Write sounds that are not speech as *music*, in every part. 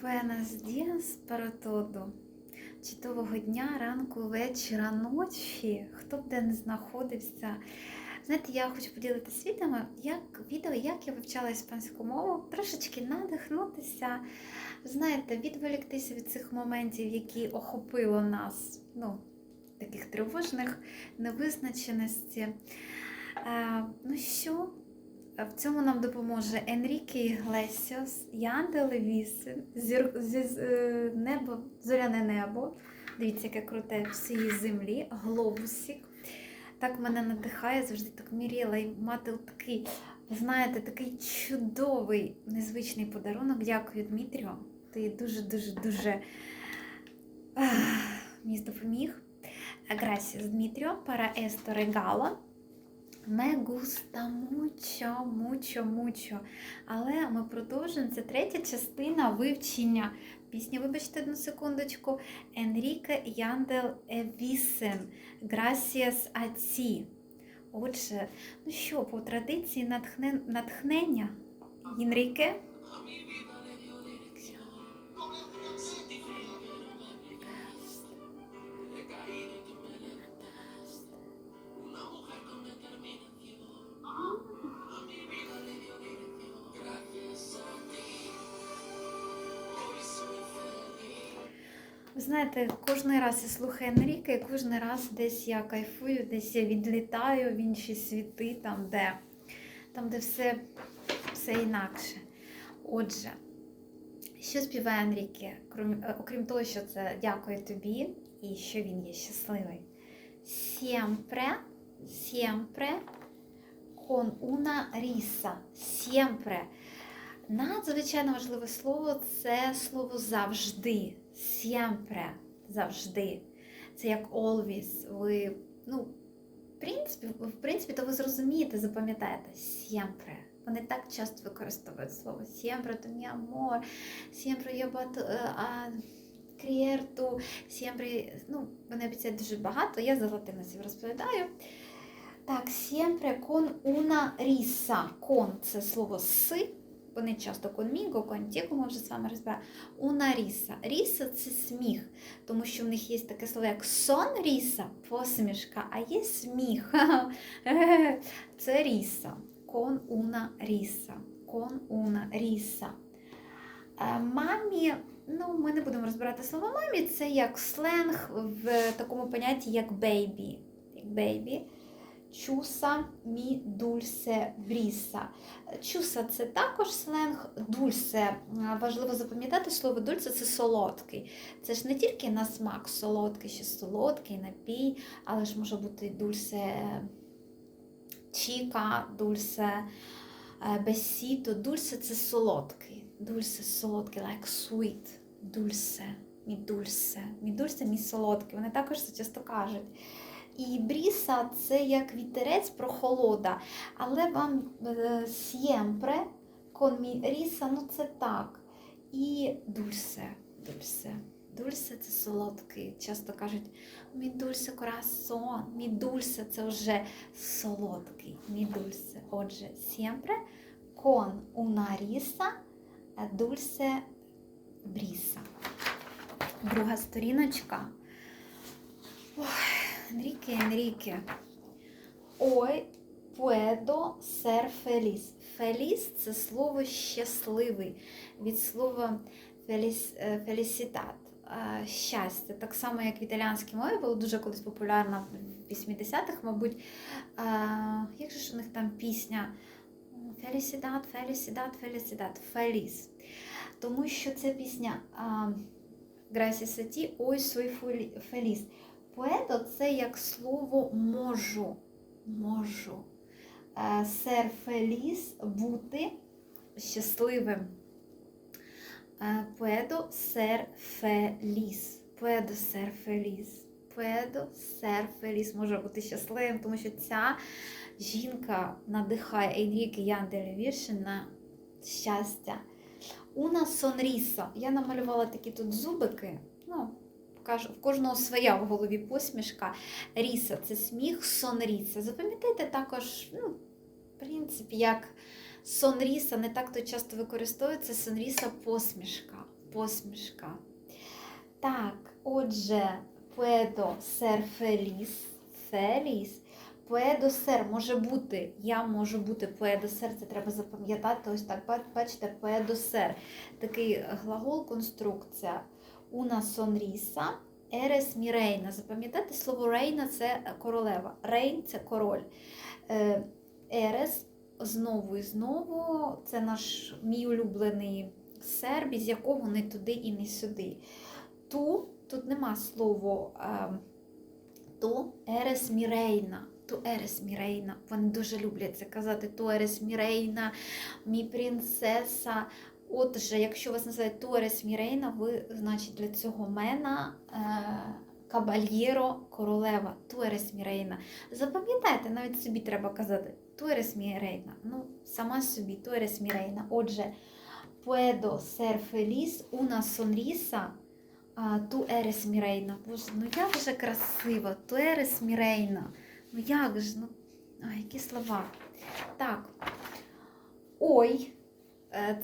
Buenos días para todo. Чудового дня, ранку, вечора, ночі, хто б де не знаходився. Знаєте, я хочу поділитися відео, як, відео, як я вивчала іспанську мову, трошечки надихнутися, знаєте, відволіктися від цих моментів, які охопило нас, ну, таких тривожних, невизначеності. Е, ну що, в цьому нам допоможе Енріке Іглесіос, Янде Левісин, зір, зі, е, небо, зоряне небо. Дивіться, яке круте всієї землі, глобусик. Так мене надихає, завжди так мріяла і мати такий, знаєте, такий чудовий, незвичний подарунок. Дякую, Дмитрію. Ти дуже-дуже дуже мені допоміг. Gracias, Дмитріо, para esto regalo. Me gusta mucho, mucho, mucho. Але ми продовжуємо. Це третя частина вивчення пісні. Вибачте одну секундочку. Енріке Яндел Евісен. Gracias a ti. Отже, ну що, по традиції натхне... натхнення. Енріке. Знаєте, кожен раз я слухаю Енріка, і кожен раз десь я кайфую, десь я відлітаю в інші світи, там, де, там, де все, все інакше. Отже, що співає Енріке, е, окрім того, що це дякую тобі і що він є щасливий. Siempre, siempre con una risa. Siempre. Надзвичайно важливе слово це слово завжди. Siempre. Завжди. Це як always. Ви, ну, в принципі, в принципі, то ви зрозумієте, запам'ятаєте. Siempre. Вони так часто використовують слово siempre, то mi amor, siempre yo bato, е, а, крієрту, siempre, ну, вони обіцяють дуже багато, я за латиносів розповідаю. Так, siempre con una risa. Con – це слово си, вони часто конміго, контіго, ми вже з вами розбираємо. Una risa. Ріса це сміх, тому що в них є таке слово, як сон ріса, посмішка, а є сміх. *laughs* Це ріса. Con una risa. Con una risa. Е, Мамі, ну, ми не будемо розбирати слово мамі, це як сленг в такому понятті, як бейбі. Як бейбі. Чуса мі дульсе бріса. Чуса це також сленг, дульсе. Важливо запам'ятати слово дульсе це солодкий. Це ж не тільки на смак солодкий, ще солодкий напій, але ж може бути дульсе чіка, дульсе е, бесіто. Дульсе це солодкий. Дульсе солодкий, like sweet. Дульсе, мі дульсе. Мі мі солодкий. Вони також це часто кажуть. І бріса це як вітерець прохолода. Але вам е, сємпре, конмі ріса, ну це так. І дульсе, дульсе. Дульсе це солодкий. Часто кажуть, мі дульсе корасон, мі дульсе це вже солодкий. Мі дульсе. Отже, сємпре, кон una risa, дульсе бріса. Друга сторіночка. Enrique, Enrique. Hoy puedo ser feliz. Feliz – це слово щасливий. Від слова феліс, е, е, Щастя. Так само, як в італіянській мові було дуже колись популярна в 80-х, мабуть. е, Як же ж у них там пісня? Фелісідат, фелісідат, фелісідат, феліс. Тому що ця пісня Грасі Саті, ой, свой феліс. Puedo – це як слово можу. Можу. Е, Ser feliz – бути щасливим. Е, Puedo ser feliz. Puedo ser feliz. Puedo ser feliz. Може бути щасливим, тому що ця жінка надихає Енріке Янделевіші на щастя. Una sonrisa. Я намалювала такі тут зубики. Ну, в кожного своя в голові посмішка. Ріса це сміх, сон ріса. Запам'ятайте також, ну, в принципі, як сон ріса не так то часто використовується сон ріса посмішка. посмішка. Так, отже, ser feliz, feliz. Puedo ser може бути, я можу бути ser, це треба запам'ятати. Ось так, бачите, ser. Такий глагол, конструкція. Una sonrisa, mi reina. Запам'ятайте, слово reina – це королева. Рейн – це король. Е, Eres знову і знову, це наш мій улюблений сер, без якого не туди і не сюди. Ту, тут нема слово е, ту ерес мірейна. Ту ерес мірейна. Вони дуже люблять це казати. Ту ерес мірейна, мій принцеса. Отже, якщо вас називають ту ерес мірейна, ви, значить, для цього мена е, кабальєро королева. Ту мірейна. Запам'ятайте, навіть собі треба казати. Туерес мірейна. Ну, сама собі, Туерес мірейна. Отже, puedo ser feliz una sonrisa ту Мірейна. Боже, ну як же красиво, ерес Мірейна. Ну як же, ну, а, які слова. Так. Ой,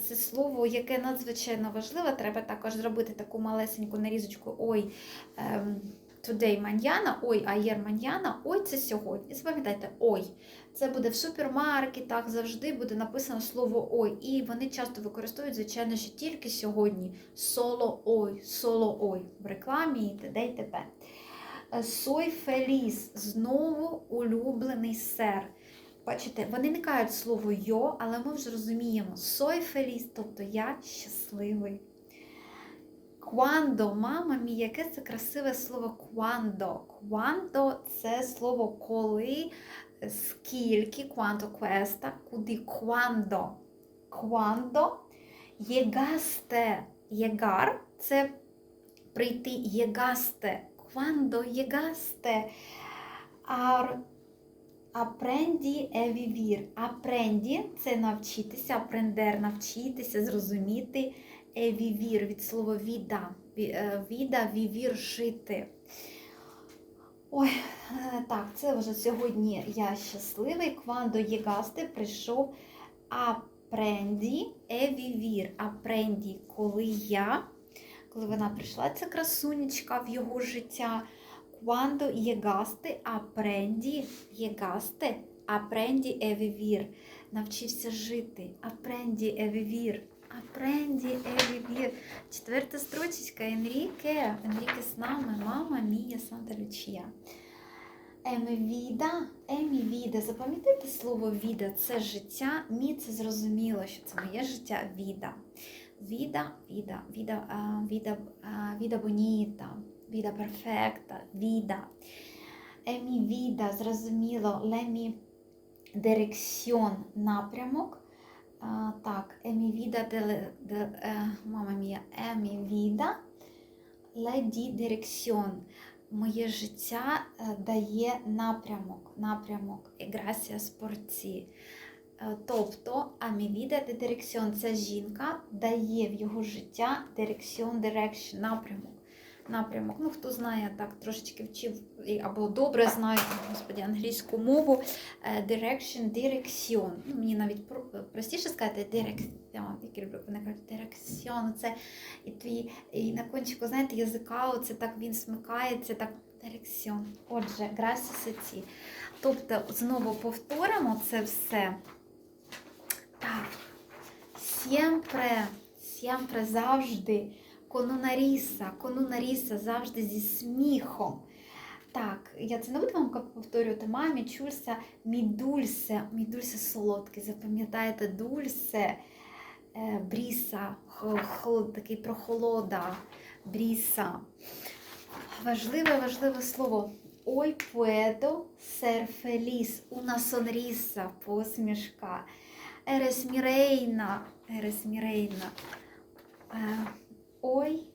це слово, яке надзвичайно важливе. Треба також зробити таку малесеньку нарізочку. Ой, ем, today маньяна, ой, аєр маньяна, ой, це сьогодні. Запам'ятайте, ой. Це буде в супермаркетах, завжди буде написано слово ой. І вони часто використовують, звичайно, що тільки сьогодні соло ой, соло ой в рекламі і т.д. і т.п. Е, Сой феліс знову улюблений сер. Бачите, вони не кажуть слово йо, але ми вже розуміємо сой феліс, тобто я щасливий. Quando, мама мій, яке це красиве слово quando. Quando – це слово коли, скільки, quanto questa, куди quando. Quando llegaste, llegar – це прийти. Quando llegaste. Ar, Апренді е вівір. Апренді це навчитися, апрендер навчитися, зрозуміти. Е від слова віда. Е, Віда, вівір жити. Ой, е, так, це вже сьогодні я щасливий. Квандо єгасти прийшов апренді е вівір. Апренді, коли я, коли вона прийшла, ця красунечка в його життя. Quando llegaste, apprendi, llegaste, apprendi a vivir. Навчився жити. Apprendi a vivir. Apprendi a vivir. Четверта строчечка. Енріке. Енріке з нами. Мама мія Санта Лючія. Емі віда, емі віда. Запам'ятайте слово віда. Це життя. Мі це зрозуміло, що це моє життя віда. Віда, віда, віда, а, віда, віда боніта. Віда перфекта, віда. Емі віда, зрозуміло, лемі дирекціон напрямок. А, так, емі віда, де, де, е, мама мія, емі віда, леді дирекціон. Моє життя е, дає напрямок, напрямок, еграсія спорці. Е, Тобто, амівіда де дирекціон, ця жінка дає в його життя дирекціон, дирекшн, напрямок напрямок. Ну, хто знає, так трошечки вчив або добре знає, господі, англійську мову. е, Direction, дирекціон. Ну, мені навіть простіше сказати дирекціон. Як люблю, вони кажуть, дирекціон. Це і твій, і на кончику, знаєте, язика, оце так він смикається, так дирекціон. Отже, a. Тобто, знову повторимо це все. Так. Siempre, siempre, завжди. Конунаріса, конунаріса завжди зі сміхом. Так, я це не буду вам повторювати мамі, чульса, мідульсе, мідульсе солодке, запам'ятаєте, дульсе, е, бріса, такий прохолода, бріса. Важливе, важливе слово. Ой, ser feliz, una sonrisa, посмішка. Eres mi reina, eres Ой,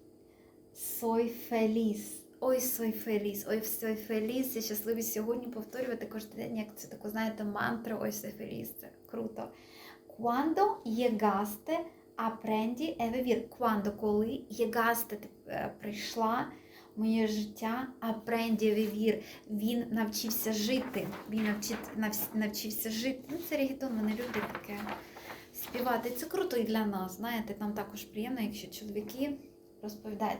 soy feliz. Ой, soy feliz. Ой, soy feliz. Я щасливий сьогодні повторювати кожен день, як це таку, знаєте, мантру. Ой, soy feliz. Це круто. Quando llegaste, apprendi a vivir. Коли llegaste, ти е, прийшла моє життя, apprendi a. Він навчився жити. Він навчив, навчився жити. Ну, це регітон, мене люди таке співати. Це круто і для нас. Знаєте, нам також приємно, якщо чоловіки розповідають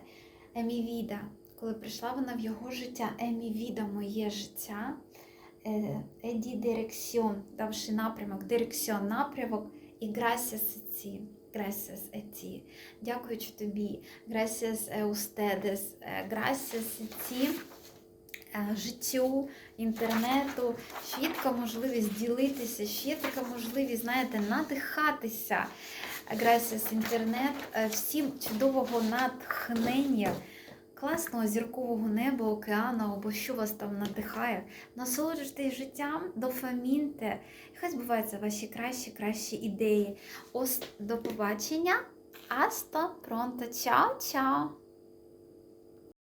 Емі Віда. Коли прийшла вона в його життя, Емі Віда моє життя. Е, Еді дирекціон, давши напрямок, дирекціон напрямок і a ti. Gracias a ti. Дякуючи тобі. Gracias a ustedes. Е, Gracias a ti. Е, Життю, інтернету, що така можливість ділитися, є така можливість, знаєте, надихатися. Gracias інтернет, Е, всім чудового натхнення, класного зіркового неба, океану, або що вас там надихає. Насолоджуйтесь життям, дофамінте. Хай збуваються ваші кращі, кращі ідеї. Ось до побачення. Аста пронто. Чао-чао!